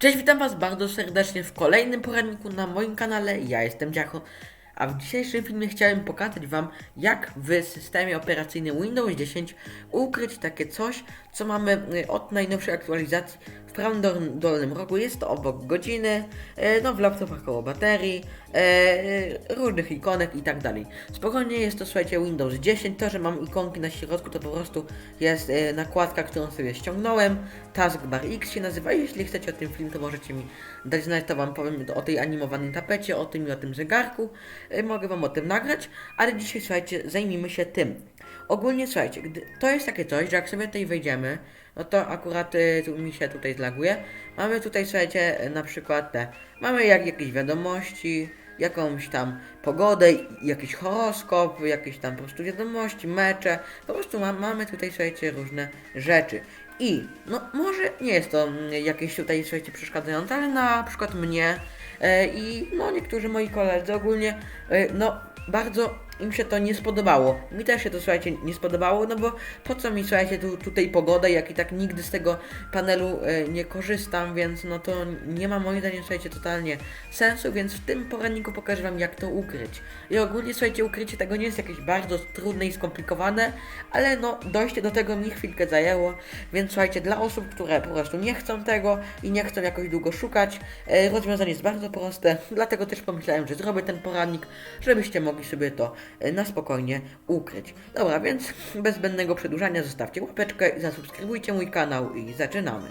Cześć, witam Was bardzo serdecznie w kolejnym poradniku na moim kanale. Ja jestem Dziacho, a w dzisiejszym filmie chciałem pokazać Wam, jak w systemie operacyjnym Windows 10 ukryć takie coś, co mamy y, od najnowszej aktualizacji w prawym dol- dolnym rogu. Jest to obok godziny, y, no w laptopach koło baterii, y, różnych ikonek i tak dalej. Spokojnie jest to, słuchajcie, Windows 10. To, że mam ikonki na środku, to po prostu jest nakładka, którą sobie ściągnąłem. Taskbar X się nazywa. Jeśli chcecie o tym film, to możecie mi dać znać, to Wam powiem o tej animowanej tapecie, o tym i o tym zegarku. Y, Mogę Wam o tym nagrać, ale dzisiaj, słuchajcie, zajmijmy się tym. Ogólnie, słuchajcie, gdy, to jest takie coś, że jak sobie tutaj wejdziemy, no to akurat y, tu mi się tutaj zlaguje. Mamy tutaj, słuchajcie, na przykład te, mamy jak, jakieś wiadomości, jakąś tam pogodę, jakiś horoskop, jakieś tam po prostu wiadomości, mecze. Po prostu ma, mamy tutaj, słuchajcie, różne rzeczy. I, no może nie jest to mm, jakieś tutaj, słuchajcie, przeszkadzające, ale na przykład mnie e, i no niektórzy moi koledzy ogólnie, e, no bardzo im się to nie spodobało. Mi też się to, słuchajcie, nie spodobało, no bo po co mi, słuchajcie, tu, tutaj pogoda, jak i tak nigdy z tego panelu e, nie korzystam, więc no to nie ma moim zdaniem, słuchajcie, totalnie sensu, więc w tym poradniku pokażę Wam, jak to ukryć. I ogólnie, słuchajcie, ukrycie tego nie jest jakieś bardzo trudne i skomplikowane, ale no dojście do tego mi chwilkę zajęło, więc słuchajcie, dla osób, które po prostu nie chcą tego i nie chcą jakoś długo szukać, e, rozwiązanie jest bardzo proste, dlatego też pomyślałem, że zrobię ten poradnik, żebyście mogli sobie to na spokojnie ukryć. Dobra, więc bez zbędnego przedłużania zostawcie łapeczkę, zasubskrybujcie mój kanał i zaczynamy.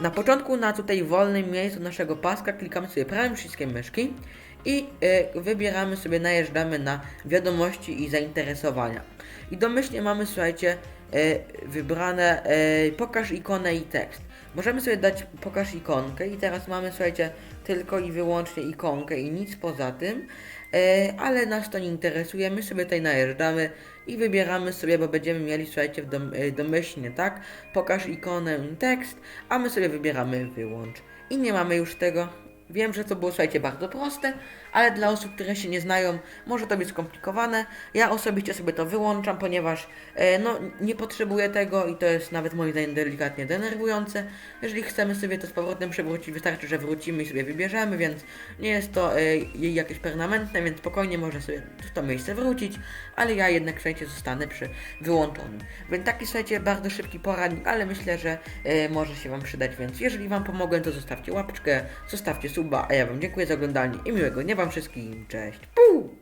Na początku na tutaj wolnym miejscu naszego paska klikamy sobie prawym przyciskiem myszki i y, wybieramy sobie, najeżdżamy na wiadomości i zainteresowania. I domyślnie mamy, słuchajcie, wybrane y, pokaż ikonę i tekst. Możemy sobie dać pokaż ikonkę i teraz mamy, słuchajcie, tylko i wyłącznie ikonkę i nic poza tym, y, ale nas to nie interesuje, my sobie tutaj najeżdżamy i wybieramy sobie, bo będziemy mieli, słuchajcie, domyślnie, tak? Pokaż ikonę i tekst, a my sobie wybieramy wyłącz. I nie mamy już tego. Wiem, że to było, słuchajcie, bardzo proste, ale dla osób, które się nie znają, może to być skomplikowane. Ja osobiście sobie to wyłączam, ponieważ e, no, nie potrzebuję tego i to jest nawet moim zdaniem delikatnie denerwujące. Jeżeli chcemy sobie to z powrotem przywrócić, wystarczy, że wrócimy i sobie wybierzemy, więc nie jest to e, jej jakieś permanentne, więc spokojnie można sobie w to miejsce wrócić, ale ja jednak, słuchajcie, zostanę przy wyłączonym. Więc taki, słuchajcie, bardzo szybki poradnik, ale myślę, że e, może się Wam przydać, więc jeżeli Wam pomogłem, to zostawcie łapeczkę, zostawcie a ja Wam dziękuję za oglądanie i miłego dnia Wam wszystkim. Cześć. Puu!